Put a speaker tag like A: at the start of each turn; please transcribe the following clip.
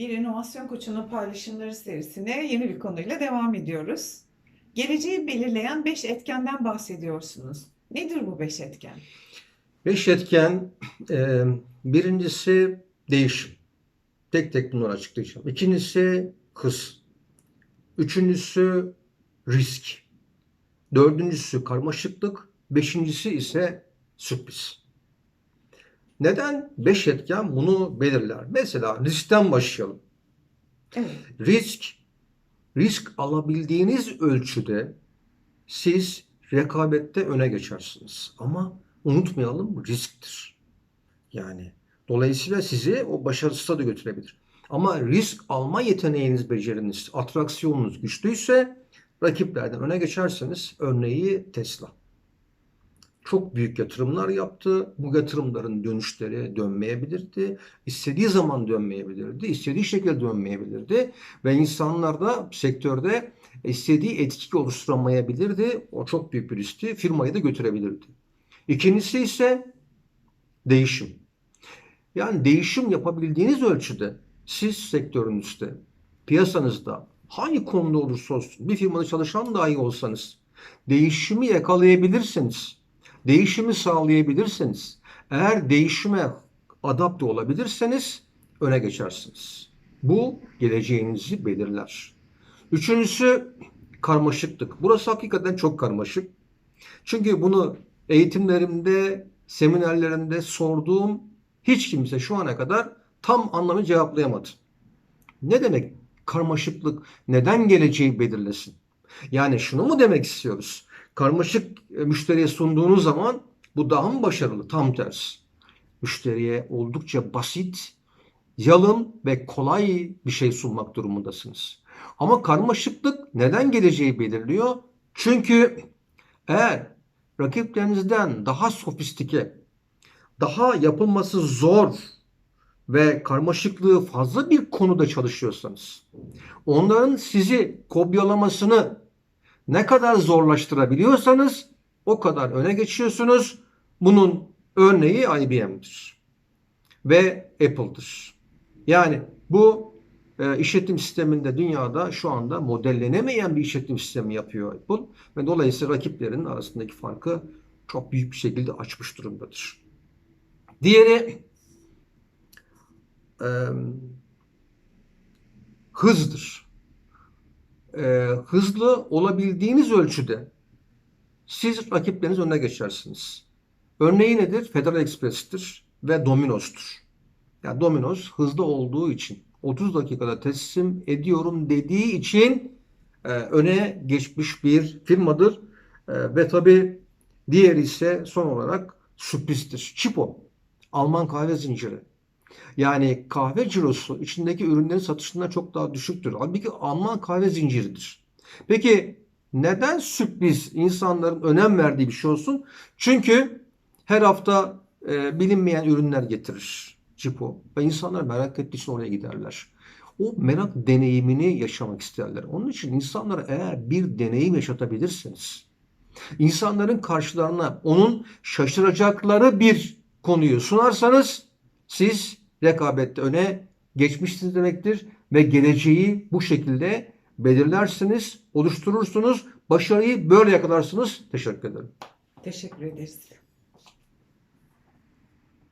A: Bir inovasyon koçunun paylaşımları serisine yeni bir konuyla devam ediyoruz. Geleceği belirleyen 5 etkenden bahsediyorsunuz. Nedir bu 5 etken?
B: Beş etken, e, birincisi değişim. Tek tek bunları açıklayacağım. İkincisi hız. Üçüncüsü risk. Dördüncüsü karmaşıklık. Beşincisi ise sürpriz. Neden? Beş etken bunu belirler. Mesela riskten başlayalım.
A: Evet.
B: Risk, risk alabildiğiniz ölçüde siz rekabette öne geçersiniz. Ama unutmayalım risktir. Yani dolayısıyla sizi o başarısıza da götürebilir. Ama risk alma yeteneğiniz, beceriniz, atraksiyonunuz güçlüyse rakiplerden öne geçerseniz örneği Tesla. Çok büyük yatırımlar yaptı. Bu yatırımların dönüşleri dönmeyebilirdi. İstediği zaman dönmeyebilirdi. istediği şekilde dönmeyebilirdi. Ve insanlar da sektörde istediği etki oluşturamayabilirdi. O çok büyük bir riskti. Firmayı da götürebilirdi. İkincisi ise değişim. Yani değişim yapabildiğiniz ölçüde siz sektörünüzde, piyasanızda hangi konuda olursa olsun bir firmada çalışan dahi olsanız değişimi yakalayabilirseniz, değişimi sağlayabilirseniz, eğer değişime adapte olabilirseniz öne geçersiniz. Bu geleceğinizi belirler. Üçüncüsü karmaşıklık. Burası hakikaten çok karmaşık. Çünkü bunu eğitimlerimde, seminerlerimde sorduğum hiç kimse şu ana kadar tam anlamı cevaplayamadı. Ne demek karmaşıklık? Neden geleceği belirlesin? Yani şunu mu demek istiyoruz? Karmaşık e, müşteriye sunduğunuz zaman bu daha mı başarılı? Tam tersi. Müşteriye oldukça basit, yalın ve kolay bir şey sunmak durumundasınız. Ama karmaşıklık neden geleceği belirliyor? Çünkü eğer rakiplerinizden daha sofistike, daha yapılması zor ve karmaşıklığı fazla bir konuda çalışıyorsanız, onların sizi kopyalamasını ne kadar zorlaştırabiliyorsanız o kadar öne geçiyorsunuz. Bunun örneği IBM'dir ve Apple'dır. Yani bu e, işletim sisteminde dünyada şu anda modellenemeyen bir işletim sistemi yapıyor Apple ve dolayısıyla rakiplerinin arasındaki farkı çok büyük bir şekilde açmış durumdadır. Diğeri e, hızdır. E, hızlı olabildiğiniz ölçüde siz rakipleriniz önüne geçersiniz. Örneği nedir? Federal Express'tir ve Domino's'tur. Yani Domino's hızlı olduğu için 30 dakikada teslim ediyorum dediği için e, öne geçmiş bir firmadır. E, ve tabi diğer ise son olarak sürprizdir. Çipo, Alman kahve zinciri. Yani kahve cirosu içindeki ürünlerin satışından çok daha düşüktür. Halbuki Alman kahve zinciridir. Peki neden sürpriz insanların önem verdiği bir şey olsun? Çünkü her hafta e, bilinmeyen ürünler getirir Cipo ve insanlar merak ettiği için oraya giderler. O merak deneyimini yaşamak isterler. Onun için insanlara eğer bir deneyim yaşatabilirseniz, insanların karşılarına onun şaşıracakları bir konuyu sunarsanız siz rekabette öne geçmişsiniz demektir ve geleceği bu şekilde belirlersiniz, oluşturursunuz. Başarıyı böyle yakalarsınız. Teşekkür ederim.
A: Teşekkür ederiz.